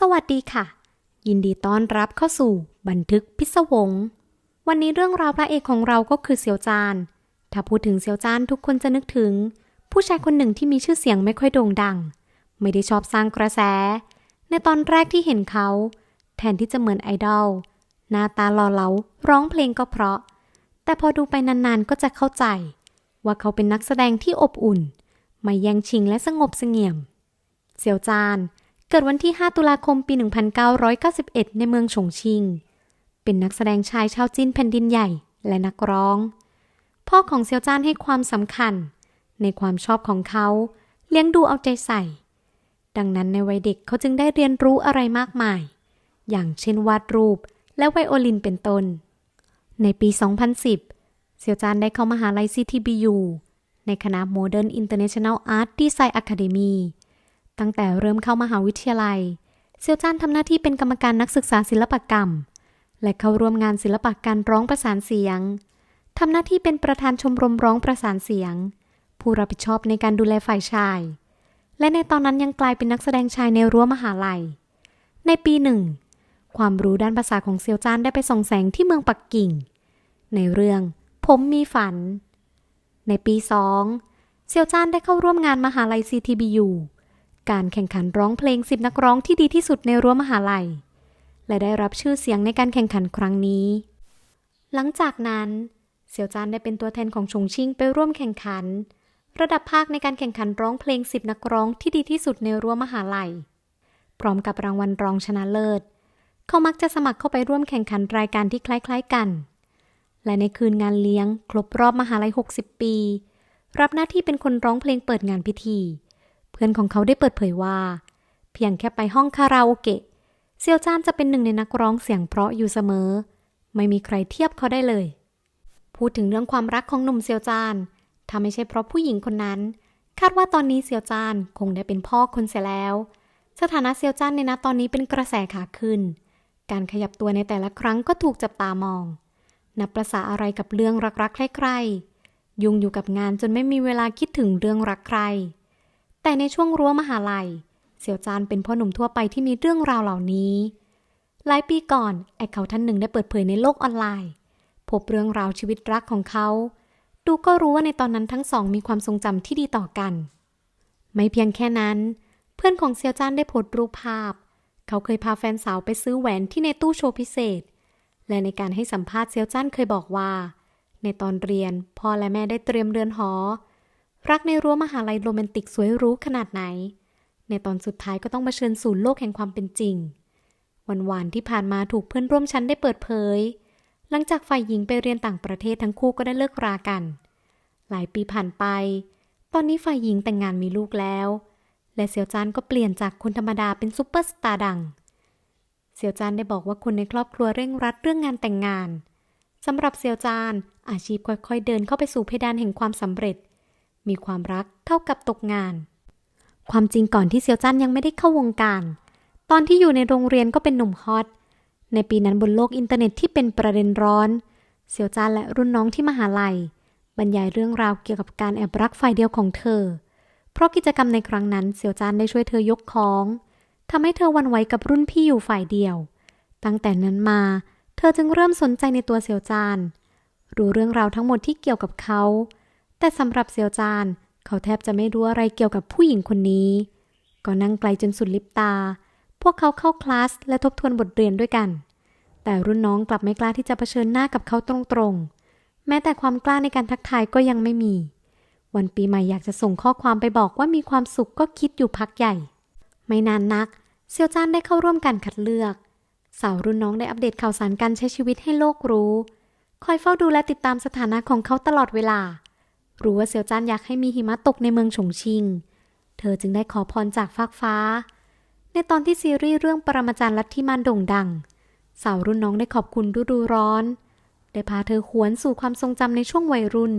สวัสดีค่ะ ยินดีต้อนรับเข้าสู่บันทึกพิศวง วันนี้เรื่องราวพระเอกของเราก็คือเซียวจาน ถ้าพูดถึงเซียวจานทุกคนจะนึกถึง ผู้ชายคนหนึ่งที่มีชื่อเสียงไม่ค่อยโด่งดัง ไม่ได้ชอบสร้างกระแส ในตอนแรกที่เห็นเขา แทนที่จะเหมือนไอดอลหน้าตาหล่อเหลาร้องเพลงก็เพราะ แต่พอดูไปนานๆก็จะเข้าใจ ว่าเขาเป็นนักแสดงที่อบอุ่น ไม่แย่งชิงและสงบเสงี่ยม เซียวจานเเกิดวันที่ 5 ตุลาคมปี 1991 ในเมืองฉงชิง เป็นนักแสดงชายชาวจีนแผ่นดินใหญ่และนักร้อง พ่อของเซียวจ้านให้ความสำคัญ ในความชอบของเขา เลี้ยงดูเอาใจใส่ ดังนั้นในวัยเด็กเขาจึงได้เรียนรู้อะไรมากมาย อย่างเช่นวาดรูปและไวโอลินเป็นต้น ในปี 2010 เซียวจานได้เข้ามหาลัย CTBU ในคณะ Modern International Art Design Academy ตั้งแต่เริ่มเข้ามหาวิทยาลัย เซียวจ้านทำหน้าที่เป็นกรรมการนักศึกษาศิลปกรรม และเข้าร่วมงานศิลปะการร้องประสานเสียงทำหน้าที่เป็นประธานชมรมร้องประสานเสียง ผู้รับผิดชอบในการดูแลฝ่ายชาย และในตอนนั้นยังกลายเป็นนักแสดงชายในรั้วมหาลัย ในปีหนึ่ง ความรู้ด้านภาษาของเซียวจ้านได้ไปส่องแสงที่เมืองปักกิ่ง ในเรื่อง ผมมีฝัน ในปี2เซียวจ้านได้เข้าร่วมงานมหาลัย CTBU การแข่งขันร้องเพลง 10 นักร้องที่ดีที่สุดในรั้วมหาลัย และได้รับชื่อเสียงในการแข่งขันครั้งนี้ หลังจากนั้นเซียวจานได้เป็นตัวแทนของชงชิ่งไปร่วมแข่งขัน ระดับภาคในการแข่งขันร้องเพลง 10 นักร้องที่ดีที่สุดในรั้วมหาลัย พร้อมกับรางวัลรองชนะเลิศ เขามักจะสมัครเข้าไปร่วมแข่งขันรายการที่คล้าย ๆ กัน และในคืนงานเลี้ยง ครบรอบมหาลัย 60 ปี รับหน้าที่เป็นคนร้องเพลงเปิดงานพิธี เพื่อนของเขาได้เปิดเผยว่า เพียงแค่ไปห้องคาราโอเกะเซียวจ้านจะเป็นหนึ่งในนักร้องเสียงเพราะอยู่เสมอ ไม่มีใครเทียบเขาได้เลย พูดถึงเรื่องความรักของหนุ่มเซียวจ้านถ้าไม่ใช่เพราะผู้หญิงคนนั้น คาดว่าตอนนี้เซียวจ้านคงได้เป็นพ่อคนเสียแล้ว สถานะเซียวจ้านในณตอนนี้เป็นกระแสขาขึ้น การขยับตัวในแต่ละครั้งก็ถูกจับตามอง นับประษาอะไรกับเรื่องรักๆใครๆยุ่งอยู่กับงานจนไม่มีเวลาคิดถึงเรื่องรักใคร แต่ในช่วงรั้วมหาลัย เสี่ยวจานเป็นพ่อหนุ่มทั่วไปที่มีเรื่องราวเหล่านี้ หลายปีก่อน ไอ้เขาท่านหนึ่งได้เปิดเผยในโลกออนไลน์ พบเรื่องราวชีวิตรักของเขา ดูก็รู้ว่าในตอนนั้นทั้งสองมีความทรงจำที่ดีต่อกัน ไม่เพียงแค่นั้น เพื่อนของเซียวจานได้โพสต์รูปภาพ เขาเคยพาแฟนสาวไปซื้อแหวนที่ในตู้โชว์พิเศษ และในการให้สัมภาษณ์เซียวจันเคยบอกว่า ในตอนเรียนพ่อและแม่ได้เตรียมเรือนหอ รักในรั้วมหาลัยโรแมนติกสวยหรู้ขนาดไหน ในตอนสุดท้ายก็ต้องมาเชิญสู่โลกแห่งความเป็นจริง วันวานที่ผ่านมาถูกเพื่อนร่วมชั้นได้เปิดเผย หลังจากฝ่ายหญิงไปเรียนต่างประเทศทั้งคู่ก็ได้เลิกรากัน หลายปีผ่านไป ตอนนี้ฝ่ายหญิงแต่งงานมีลูกแล้ว และเซียวจานก็เปลี่ยนจากคนธรรมดาเป็นซูเปอร์สตาร์ดังเซียวจานได้บอกว่าคนในครอบครัวเร่งรัดเรื่องงานแต่งงานสำหรับเซียวจานอาชีพค่อยๆเดินเข้าไปสู่เพดานแห่งความสำเร็จ มีความรักเท่ากับตกงาน ความจริงก่อนที่เซียวจันยังไม่ได้เข้าวงการ ตอนที่อยู่ในโรงเรียนก็เป็นหนุ่มฮอต ในปีนั้นบนโลกอินเทอร์เน็ตที่เป็นประเด็นร้อน เซียวจานและรุ่นน้องที่มหาลัย บรรยายเรื่องราวเกี่ยวกับการแอบรักฝ่ายเดียวของเธอ เพราะกิจกรรมในครั้งนั้นเซียวจานได้ช่วยเธอยกของทำให้เธอวันไหวกับรุ่นพี่อยู่ฝ่ายเดียว ตั้งแต่นั้นมา เธอจึงเริ่มสนใจในตัวเซียวจาน รู้เรื่องราวทั้งหมดที่เกี่ยวกับเขา แต่สำหรับเซียวจานเขาแทบจะไม่รู้อะไรเกี่ยวกับผู้หญิงคนนี้ ก็นั่งไกลจนสุดลิบตา พวกเขาเข้าคลาสและทบทวนบทเรียนด้วยกัน แต่รุ่นน้องกลับไม่กล้าที่จะเผชิญหน้ากับเขาตรงๆ แม้แต่ความกล้าในการทักทายก็ยังไม่มี วันปีใหม่อยากจะส่งข้อความไปบอกว่ามีความสุขก็คิดอยู่พักใหญ่ ไม่นานนัก เซียวจานได้เข้าร่วมการคัดเลือก สาวรุ่นน้องได้อัปเดตข่าวสารการใช้ชีวิตให้โลกรู้ คอยเฝ้าดูและติดตามสถานะของเขาตลอดเวลา รู้ว่าเซียวจานอยากให้มีหิมะตกในเมืองฉงชิง เธอจึงได้ขอพรจากฟากฟ้า ในตอนที่ซีรีส์เรื่องปรมาจารย์ลัทธิมานโด่งดัง สาวรุ่นน้องได้ขอบคุณฤดูร้อน ได้พาเธอหวนสู่ความทรงจำในช่วงวัยรุ่น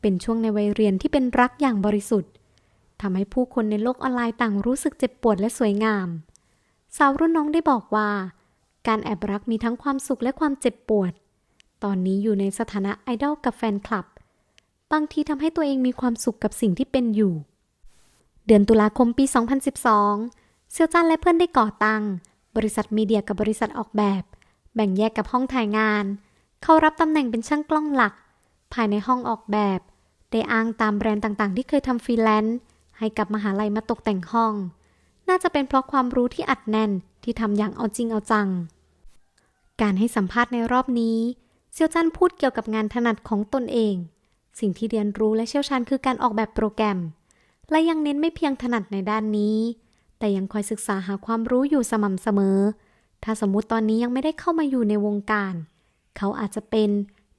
เป็นช่วงในวัยเรียนที่เป็นรักอย่างบริสุทธิ์ทำให้ผู้คนในโลกออนไลน์ต่างรู้สึกเจ็บปวดและสวยงาม สาวรุ่นน้องได้บอกว่า การแอบรักมีทั้งความสุขและความเจ็บปวด ตอนนี้อยู่ในสถานะไอดอลกับแฟนคลับ บางทีทำให้ตัวเองมีความสุขกับสิ่งที่เป็นอยู่ เดือนตุลาคมปี 2012 เซียวจันและเพื่อนได้ก่อตั้ง บริษัทมีเดียกับบริษัทออกแบบ แบ่งแยกกับห้องถ่ายงาน เขารับตำแหน่งเป็นช่างกล้องหลัก ภายในห้องออกแบบ ได้อ้างตามแบรนด์ต่างๆ ที่เคยทำฟรีแลนซ์ให้กับมหาลัยมาตกแต่งห้อง น่าจะเป็นเพราะความรู้ที่อัดแน่นที่ทำอย่างเอาจริงเอาจัง การให้สัมภาษณ์ในรอบนี้ เซียวจันพูดเกี่ยวกับงานถนัดของตนเอง สิ่งที่เรียนรู้และเชี่ยวชาญคือการออกแบบโปรแกรม และยังเน้นไม่เพียงถนัดในด้านนี้ แต่ยังคอยศึกษาหาความรู้อยู่สม่ำเสมอ ถ้าสมมุติตอนนี้ยังไม่ได้เข้ามาอยู่ในวงการ เขาอาจจะเป็น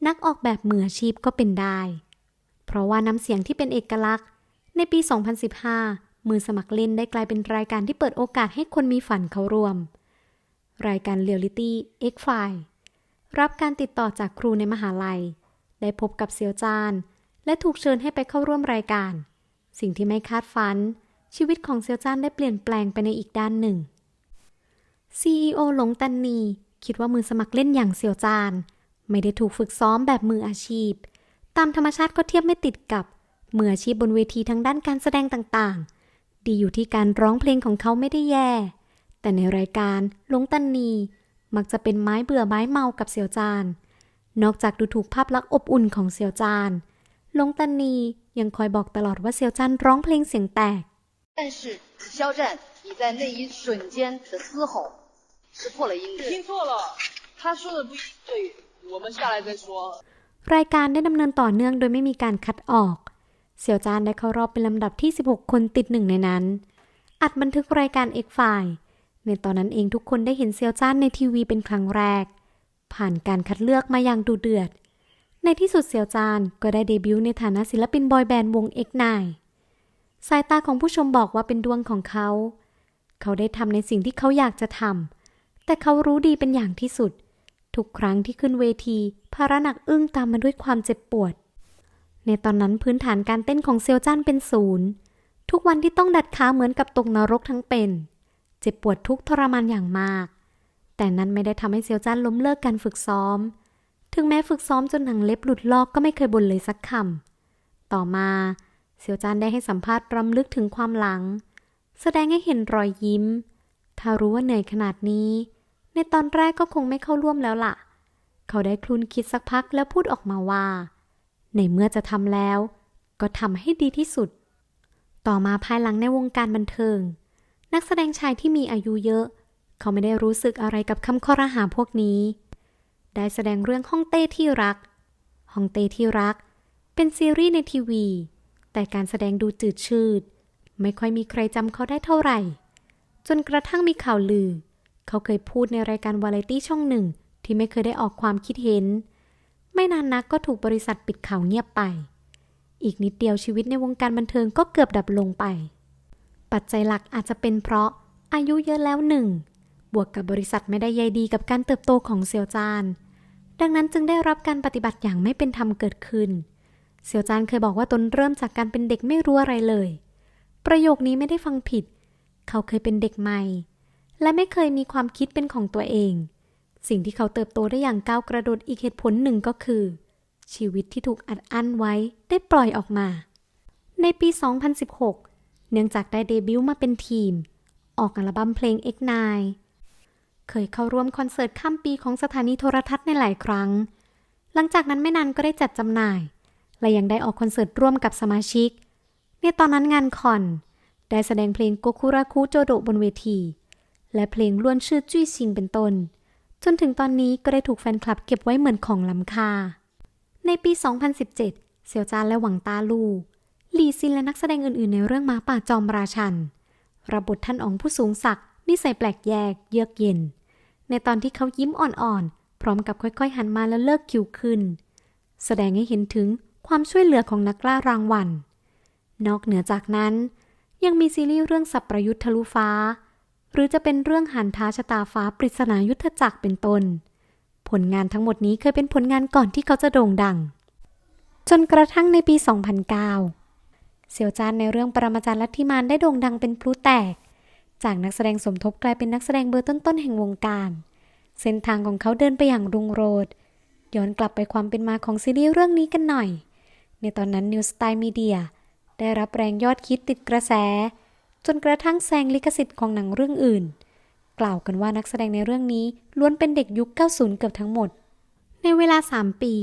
นักออกแบบมืออาชีพก็เป็นได้ เพราะว่าน้ำเสียงที่เป็นเอกลักษณ์ ในปี 2015 มือสมัครเล่นได้กลายเป็นรายการที่เปิดโอกาสให้คนมีฝันเขารวม รายการเรียลลิตี้ X File รับการติดต่อจากครูในมหาลัย ได้พบกับเซียวจาน และถูกเชิญให้ไปเข้าร่วมรายการ สิ่งที่ไม่คาดฝัน ชีวิตของเซียวจานได้เปลี่ยนแปลงไปในอีกด้านหนึ่ง CEO หลงตันนีคิดว่ามือสมัครเล่นอย่างเซียวจาน ไม่ได้ถูกฝึกซ้อมแบบมืออาชีพ ตามธรรมชาติก็เทียบไม่ติดกับมืออาชีพบนเวทีทางด้านการแสดงต่างๆ ดีอยู่ที่การร้องเพลงของเขาไม่ได้แย่ แต่ในรายการหลงตันนีมักจะเป็นไม้เบื่อไม้เมากับเซียวจาน นอกจากดูถูกภาพลักษณ์อบอุ่นของเซียวจานหลงตันนียังคอยบอกตลอดว่าเซียวจานร้องเพลงเสียงแตก 但是肖战，你在那一瞬间的嘶吼是破了音的。听错了，他说的不一对，我们下来再说。 รายการได้ดำเนินต่อเนื่องโดยไม่มีการคัดออก เสี่ยวจานได้เข้ารอบเป็นลำดับที่ 16 คนติดหนึ่งในนั้น อัดบันทึกรายการ X File ในตอนนั้นเองทุกคนได้เห็นเซียวจานในทีวีเป็นครั้งแรก ผ่านการคัดเลือกมาอย่างดูเดือด ในที่สุดเซียวจานก็ได้เดบิวต์ในฐานะศิลปินบอยแบนด์วง X9 สายตาของผู้ชมบอกว่าเป็นดวงของเขา เขาได้ทำในสิ่งที่เขาอยากจะทำ แต่เขารู้ดีเป็นอย่างที่สุด ทุกครั้งที่ขึ้นเวทีภาระหนักอึ้งตามมาด้วยความเจ็บปวด ในตอนนั้นพื้นฐานการเต้นของเซียวจ้านเป็นศูนย์ ทุกวันที่ต้องดัดขาเหมือนกับตกนรกทั้งเป็น เจ็บปวดทุกทรมานอย่างมาก แต่นั้นไม่ได้ทำให้เซียวจ้านล้มเลิกการฝึกซ้อม ถึงแม้ฝึกซ้อมจนหนังเล็บหลุดลอกก็ไม่เคยบ่นเลยสักคำ ต่อมา เซียวจานได้ให้สัมภาษณ์รำลึกถึงความหลัง แสดงให้เห็นรอยยิ้ม ถ้ารู้ว่าเหนื่อยขนาดนี้ ในตอนแรกก็คงไม่เข้าร่วมแล้วล่ะ เขาได้คลุนคิดสักพักแล้วพูดออกมาว่า ในเมื่อจะทำแล้ว ก็ทำให้ดีที่สุด ต่อมาภายหลังในวงการบันเทิง นักแสดงชายที่มีอายุเยอะ เขาไม่ได้รู้สึกอะไรกับคำข้อรหาพวกนี้ ได้แสดงเรื่องห้องเต้ที่รักห้องเต้ที่รัก เป็นซีรีส์ในทีวี แต่การแสดงดูจืดชืด ไม่ค่อยมีใครจำเขาได้เท่าไหร่ จนกระทั่งมีข่าวลือ เขาเคยพูดในรายการวาไรตี้ช่องหนึ่งที่ไม่เคยได้ออกความคิดเห็น ไม่นานนักก็ถูกบริษัทปิดข่าวเงียบไป อีกนิดเดียวชีวิตในวงการบันเทิงก็เกือบดับลงไป ปัจจัยหลักอาจจะเป็นเพราะอายุเยอะแล้วหนึ่ง บวกกับบริษัทไม่ได้ใยดีกับการเติบโตของเซียวจาน ดังนั้นจึงได้รับการปฏิบัติอย่างไม่เป็นธรรมเกิดขึ้น เซียวจานเคยบอกว่าตนเริ่มจากการเป็นเด็กไม่รู้อะไรเลย ประโยคนี้ไม่ได้ฟังผิด เขาเคยเป็นเด็กใหม่ และไม่เคยมีความคิดเป็นของตัวเอง สิ่งที่เขาเติบโตได้อย่างก้าวกระโดดอีกเหตุผลหนึ่งก็คือ ชีวิตที่ถูกอัดอั้นไว้ได้ปล่อยออกมา ในปี 2016 เนื่องจากได้เดบิวต์มาเป็นทีม ออกอัลบั้มเพลง X9 เคยเข้าร่วมคอนเสิร์ตข้ามปีของสถานีโทรทัศน์ในหลายครั้ง หลังจากนั้นไม่นานก็ได้จัดจำหน่าย และยังได้ออกคอนเสิร์ตร่วมกับสมาชิก ในตอนนั้นงานคอน ได้แสดงเพลงโกคุราคุโจโดบนเวที และเพลงล้วนชื่อจุ้ยซิงเป็นต้น จนถึงตอนนี้ก็ได้ถูกแฟนคลับเก็บไว้เหมือนของล้ำค่า ในปี 2017 เซียวจานและหวังตาลูหลีซินและนักแสดงอื่นๆ ในเรื่องหมาป่าจอมราชันรับบทท่านอองผู้สูงศักดิ์ นิสัยแปลกแยกเยือกเย็น ในตอนที่เขายิ้มอ่อนๆ พร้อมกับค่อยๆ หันมาแล้วเลิกคิวขึ้น แสดงให้เห็นถึงความช่วยเหลือของนักล่ารางวัล นอกเหนือจากนั้น ยังมีซีรีส์เรื่องสับประยุทธ์ทะลุฟ้า หรือจะเป็นเรื่องหันท้าชะตาฟ้าปริศนายุทธจักรเป็นต้น ผลงานทั้งหมดนี้เคยเป็นผลงานก่อนที่เขาจะโด่งดัง จนกระทั่งในปี 2009 เสี่ยวจานในเรื่องปรมาจารย์ลัทธิมานได้โด่งดังเป็นพลุแตก จากนักแสดงสมทบกลายเป็นนักแสดงเบอร์ต้นๆแห่งวงการ เส้นทางของเขาเดินไปอย่างรุ่งโรจน์ย้อนกลับไปความเป็นมาของซีรีส์เรื่องนี้กันหน่อย ในตอนนั้น New Style Media ได้รับแรงยอดคิดติดกระแส จนกระทั่งแซงลิขสิทธิ์ของหนังเรื่องอื่น กล่าวกันว่านักแสดงในเรื่องนี้ล้วนเป็นเด็กยุค 90 เกือบทั้งหมด ในเวลา 3 ปี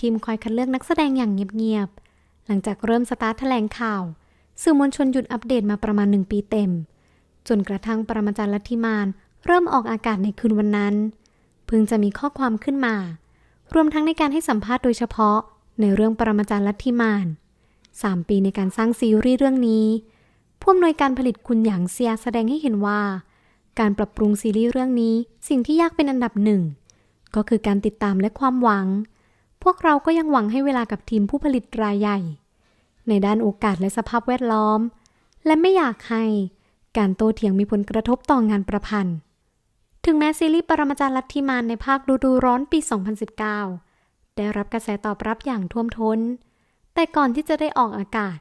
ทีมคอยคัดเลือกนักแสดงอย่างเงียบๆ หลังจากเริ่มสตาร์ทแถลงข่าว สื่อมวลชนหยุดอัปเดตมาประมาณหนึ่งปีเต็ม จนกระทั่งปรมาจารย์ลัทธิมานเริ่มออกอากาศในคืนวันนั้น เพิ่งจะมีข้อความขึ้นมา รวมทั้งในการให้สัมภาษณ์โดยเฉพาะในเรื่องปรมาจารย์ลัทธิมาน3ปีในการสร้างซีรีส์เรื่องนี้ผู้อำนวยการผลิตคุณหยางเซียแสดงให้เห็นว่า การปรับปรุงซีรีส์เรื่องนี้สิ่งที่ยากเป็นอันดับหนึ่ง ก็คือการติดตามและความหวัง พวกเราก็ยังหวังให้เวลากับทีมผู้ผลิตรายใหญ่ ในด้านโอกาสและสภาพแวดล้อม และไม่อยากให้ การโต้เถียงมีผลกระทบต่องานประพันธ์ ถึงแม้ซีรีส์ปรมาจารย์ลัทธิมานในภาคฤดูร้อนปี 2019 ได้รับกระแสตอบรับอย่างท่วมท้น แต่ก่อนที่จะได้ออกอากาศ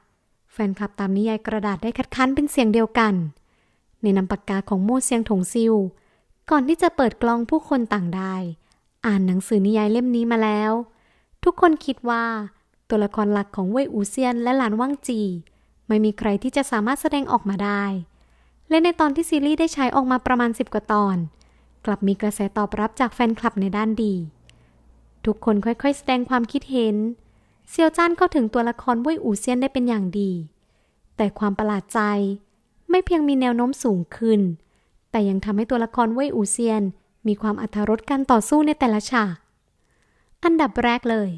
แฟนคลับตามนิยายกระดาษได้คัดค้านเป็นเสียงเดียวกัน ในนามปากกาของโม่เซียงถงซิว ก่อนที่จะเปิดกล้องผู้คนต่างได้ อ่านหนังสือนิยายเล่มนี้มาแล้ว ทุกคนคิดว่าตัวละครหลักของเว่ยอูเซียนและหลานว่างจี ไม่มีใครที่จะสามารถแสดงออกมาได้ และในตอนที่ซีรีส์ได้ใช้ออกมาประมาณ 10 กว่าตอน กลับมีกระแสตอบรับจากแฟนคลับในด้านดี ทุกคนค่อยๆ แสดงความคิดเห็น เซียวจ้านเข้าถึงตัวละครเว่ยอูเซียนได้เป็นอย่างดี แต่ความประหลาดใจไม่เพียงมีแนวโน้มสูงขึ้น แต่ยังทำให้ตัวละครเว่ยอูเซียน มีความอัธรสการต่อสู้ในแต่ละฉาก อันดับแรกเลย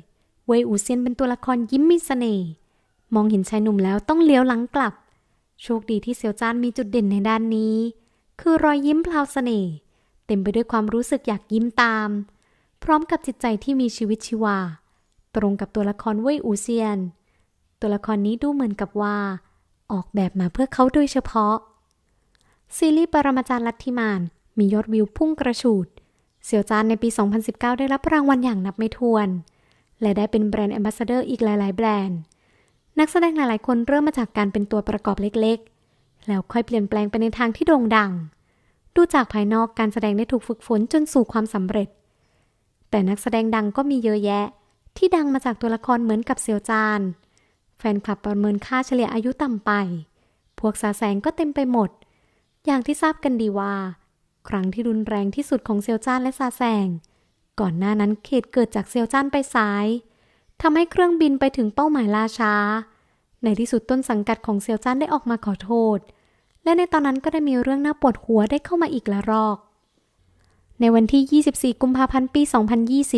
เว่ยอูเซียนเป็นตัวละครยิ้มมีเสน่ห์มองเห็นชายหนุ่มแล้วต้องเลี้ยวหลังกลับ โชคดีที่เซียวจ้านมีจุดเด่นในด้านนี้ คือรอยยิ้มพลาวเสน่ห์เต็มไปด้วยความรู้สึกอยากยิ้มตาม พร้อมกับจิตใจที่มีชีวิตชีวา ตรงกับตัวละครเว่ยอูเซียน ตัวละครนี้ดูเหมือนกับว่า ออกแบบมาเพื่อเขาโดยเฉพาะ ซีรีส์ปรมาจารย์ลัทธิมานมียอดวิวพุ่งกระฉูดเสี่ยวจานในปี 2019 ได้รับรางวัลอย่างนับไม่ถ้วน และได้เป็นแบรนด์แอมบาสเดอร์อีกหลาย ๆ แบรนด์ นักแสดงหลายๆ คนเริ่มมาจากการเป็นตัวประกอบเล็กๆ แล้วค่อยเปลี่ยนแปลงไปในทางที่โด่งดัง ดูจากภายนอกการแสดงได้ถูกฝึกฝนจนสู่ความสำเร็จ แต่นักแสดงดังก็มีเยอะแยะ ที่ดังมาจากตัวละครเหมือนกับเซียวจาน แฟนคลับประเมินค่าเฉลี่ยอายุต่ำไป พวกสาแสงก็เต็มไปหมด อย่างที่ทราบกันดีว่า ครั้งที่รุนแรงที่สุดของเซียวจานและซาแซงก่อนหน้านั้นเหตุเกิดจากเซียวจานไปซ้าย ทำให้เครื่องบินไปถึงเป้าหมายล่าช้า ในที่สุดต้นสังกัดของเซียวจ้านได้ออกมาขอโทษ และในตอนนั้นก็ได้มีเรื่องน่าปวดหัวได้เข้ามาอีกละรอก ในวันที่ 24 กุมภาพันธ์ปี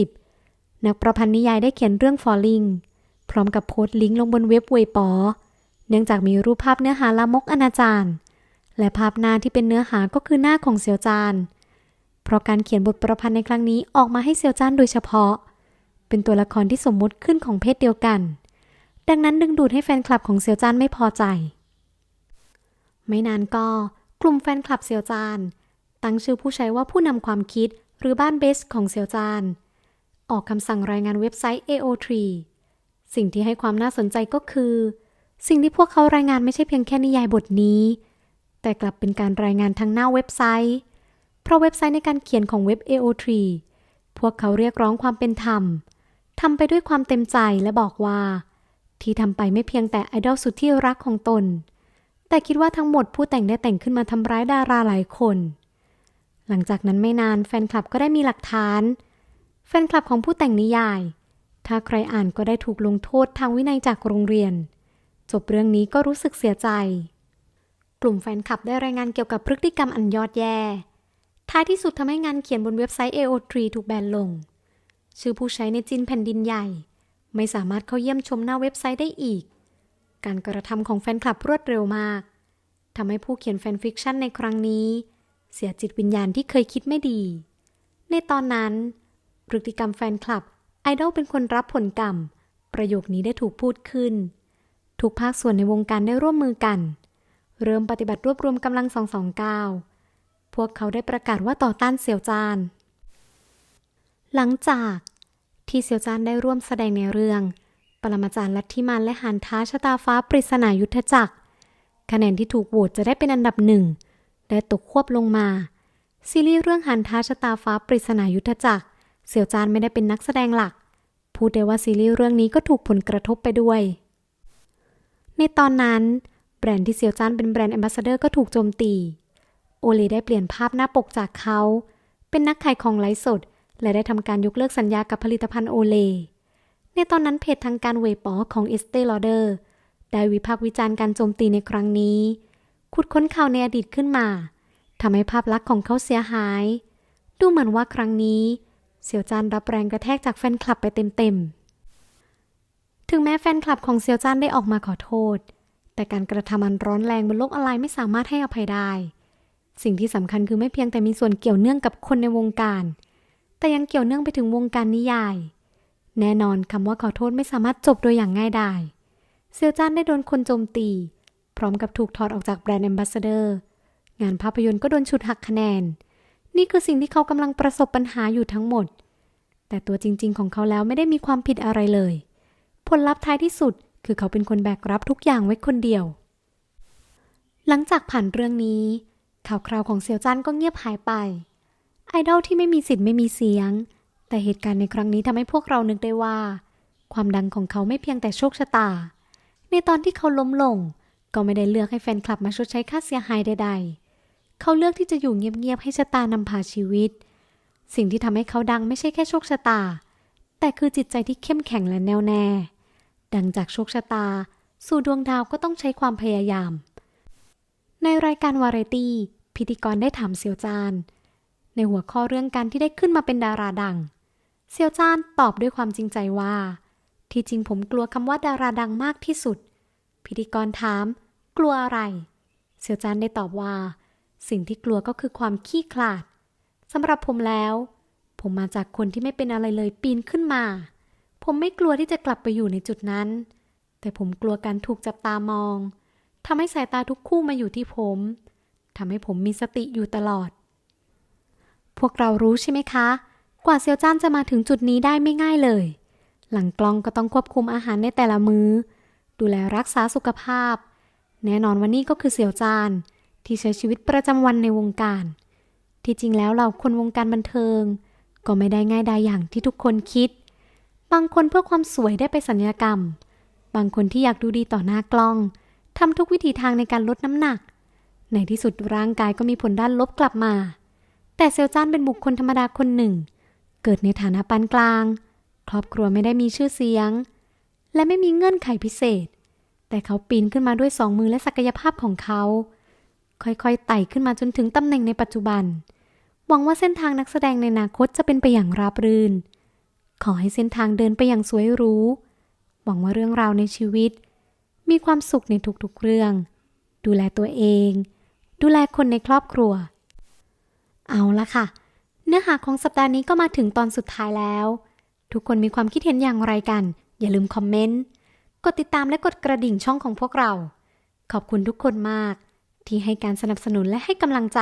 2020 นักประพันธ์นิยายได้เขียนเรื่อง Falling พร้อมกับโพสต์ลิงก์ลงบนเว็บเวยปอเนื่องจากมีรูปภาพเนื้อหาลามกอนาจารและภาพหน้าที่เป็นเนื้อหาก็คือหน้าของเซียวจาน เพราะการเขียนบทประพันธ์ในครั้งนี้ออกมาให้เซียวจานโดยเฉพาะ เป็นตัวละครที่สมมุติขึ้นของเพศเดียวกัน ดังนั้นดึงดูดให้แฟนคลับของเซียวจานไม่พอใจ ไม่นานก็กลุ่มแฟนคลับเซียวจานตั้งชื่อผู้ใช้ว่าผู้นำความคิดหรือบ้านเบสของเซียวจานออกคำสั่งรายงานเว็บไซต์ AO3 สิ่งที่ให้ความน่าสนใจก็คือ สิ่งที่พวกเขารายงานไม่ใช่เพียงแค่นิยายบทนี้ แต่กลับเป็นการรายงานทางหน้าเว็บไซต์ เพราะเว็บไซต์ในการเขียนของเว็บ AO3 พวกเขาเรียกร้องความเป็นธรรม ทำไปด้วยความเต็มใจและบอกว่า ที่ทำไปไม่เพียงแต่ไอดอลสุดที่รักของตน แต่คิดว่าทั้งหมดผู้แต่งได้แต่งขึ้นมาทำร้ายดาราหลายคน หลังจากนั้นไม่นานแฟนคลับก็ได้มีหลักฐาน แฟนคลับของผู้แต่งนิยาย ถ้าใครอ่านก็ได้ถูกลงโทษทางวินัยจากโรงเรียน จบเรื่องนี้ก็รู้สึกเสียใจ กลุ่มแฟนคลับได้รายงานเกี่ยวกับพฤติกรรมอันยอดแย่ท้ายที่สุดทำให้งานเขียนบนเว็บไซต์ AO3 ถูกแบนลง ชื่อผู้ใช้ในจีนแผ่นดินใหญ่ ไม่สามารถเข้าเยี่ยมชมหน้าเว็บไซต์ได้อีก การกระทำของแฟนคลับรวดเร็วมากทำให้ผู้เขียนแฟนฟิกชันในครั้งนี้ เสียจิตวิญญาณที่เคยคิดไม่ดี ในตอนนั้น พฤติกรรมแฟนคลับ ไอดอลเป็นคนรับผลกรรม ประโยคนี้ได้ถูกพูดขึ้น ทุกภาคส่วนในวงการได้ร่วมมือกัน เริ่มปฏิบัติรวบรวมกำลัง229พวกเขาได้ประกาศว่าต่อต้านเสี่ยวจาน หลังจากที่เสี่ยวจานได้ร่วมแสดงในเรื่อง ปรมาจารย์ลัทธิมานและหานท้าชะตาฟ้าปริศนายุทธจักร คะแนนที่ถูกโหวตจะได้เป็นอันดับหนึ่ง ได้ตกควบลงมา ซีรีส์เรื่องหันท้าชะตาฟ้าปริศนายุทธจักรเสี่ยวจานไม่ได้เป็นนักแสดงหลัก พูดได้ว่าซีรีส์เรื่องนี้ก็ถูกผลกระทบไปด้วย ในตอนนั้น แบรนด์ที่เซียวจานเป็นแบรนด์แอมบาสเดอร์ก็ถูกโจมตี โอเลได้เปลี่ยนภาพหน้าปกจากเขา เป็นนักขายของไลฟ์สด และได้ทำการยกเลิกสัญญากับผลิตภัณฑ์โอเล ในตอนนั้นเพจทางการเวปอของเอสเตลอเดอร์ได้วิพากษ์วิจารณ์การโจมตีในครั้งนี้ ขุดค้นข่าวในอดีตขึ้นมาทำให้ภาพลักษณ์ของเขาเสียหาย ดูเหมือนว่าครั้งนี้เซียวจานรับแรงกระแทกจากแฟนคลับไปเต็มๆ ถึงแม้แฟนคลับของเซียวจานได้ออกมาขอโทษ แต่การกระทำอันร้อนแรงบนโลกออนไลน์ไม่สามารถให้อภัยได้ สิ่งที่สำคัญคือไม่เพียงแต่มีส่วนเกี่ยวเนื่องกับคนในวงการ แต่ยังเกี่ยวเนื่องไปถึงวงการนิยาย แน่นอนคำว่าขอโทษไม่สามารถจบโดยอย่างง่ายดายเซียวจ้านได้โดนคนโจมตี พร้อมกับถูกถอดออกจากแบรนด์แอมบาสเดอร์ งานภาพยนตร์ก็โดนฉุดหักคะแนน นี่คือสิ่งที่เขากำลังประสบปัญหาอยู่ทั้งหมด แต่ตัวจริง ๆ ของเขาแล้วไม่ได้มีความผิดอะไรเลย ผลลัพธ์ท้ายที่สุดคือเขาเป็นคนแบกรับทุกอย่างไว้คนเดียว หลังจากผ่านเรื่องนี้ ข่าวคราวของเซียวจันก็เงียบหายไป ไอดอลที่ไม่มีสิทธิ์ไม่มีเสียง แต่เหตุการณ์ในครั้งนี้ทำให้พวกเรานึกได้ว่า ความดังของเขาไม่เพียงแต่โชคชะตา ในตอนที่เขาล้มลง ก็ไม่ได้เลือกให้แฟนคลับมาชดใช้ค่าเสียหายใด ๆ เขาเลือกที่จะอยู่เงียบๆให้ชะตานำพาชีวิต สิ่งที่ทำให้เขาดังไม่ใช่แค่โชคชะตา แต่คือจิตใจที่เข้มแข็งและแน่วแน่ ดังจากโชคชะตา สู่ดวงดาวก็ต้องใช้ความพยายาม ในรายการวาไรตี้พิธีกรได้ถามเซียวจาน ในหัวข้อเรื่องการที่ได้ขึ้นมาเป็นดาราดัง เซียวจานตอบด้วยความจริงใจว่า ที่จริงผมกลัวคำว่าดาราดังมากที่สุด พิธีกรถาม กลัวอะไร เซียวจานได้ตอบว่า สิ่งที่กลัวก็คือความขี้ขลาดสำหรับผมแล้ว ผมมาจากคนที่ไม่เป็นอะไรเลยปีนขึ้นมา ผมไม่กลัวที่จะกลับไปอยู่ในจุดนั้น แต่ผมกลัวการถูกจับตามองทำให้สายตาทุกคู่มาอยู่ที่ผมทำให้ผมมีสติอยู่ตลอด พวกเรารู้ใช่ไหมคะ กว่าเซียวจ้านจะมาถึงจุดนี้ได้ไม่ง่ายเลย หลังกล้องก็ต้องควบคุมอาหารในแต่ละมือ้อ ดูแลรักษาสุขภาพ แน่นอนว่านี่ก็คือเสี่ยวจาน ที่ใช้ชีวิตประจำวันในวงการ ที่จริงแล้วเราคนวงการบันเทิง ก็ไม่ได้ง่ายดายอย่างที่ทุกคนคิด บางคนเพื่อความสวยได้ไปสัญญกรรม บางคนที่อยากดูดีต่อหน้ากล้องทำทุกวิถีทางในการลดน้ำหนัก ในที่สุดร่างกายก็มีผลด้านลบกลับมา แต่เซลจานเป็นบุคคลธรรมดาคนหนึ่ง เกิดในฐานะปานกลาง ครอบครัวไม่ได้มีชื่อเสียง และไม่มีเงื่อนไขพิเศษ แต่เขาปีนขึ้นมาด้วยสองมือและศักยภาพของเขา ค่อยๆไต่ขึ้นมาจนถึงตำแหน่งในปัจจุบัน หวังว่าเส้นทางนักแสดงในอนาคตจะเป็นไปอย่างราบรื่น ขอให้เส้นทางเดินไปอย่างสวยหรู หวังว่าเรื่องราวในชีวิต มีความสุขในทุกๆเรื่อง ดูแลตัวเอง ดูแลคนในครอบครัว เอาละค่ะ เนื้อหาของสัปดาห์นี้ก็มาถึงตอนสุดท้ายแล้ว ทุกคนมีความคิดเห็นอย่างไรกัน อย่าลืมคอมเมนต์ กดติดตามและกดกระดิ่งช่องของพวกเรา ขอบคุณทุกคนมาก ที่ให้การสนับสนุนและให้กำลังใจ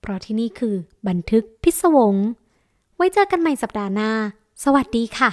เพราะที่นี่คือบันทึกพิศวง ไว้เจอกันใหม่สัปดาห์หน้า สวัสดีค่ะ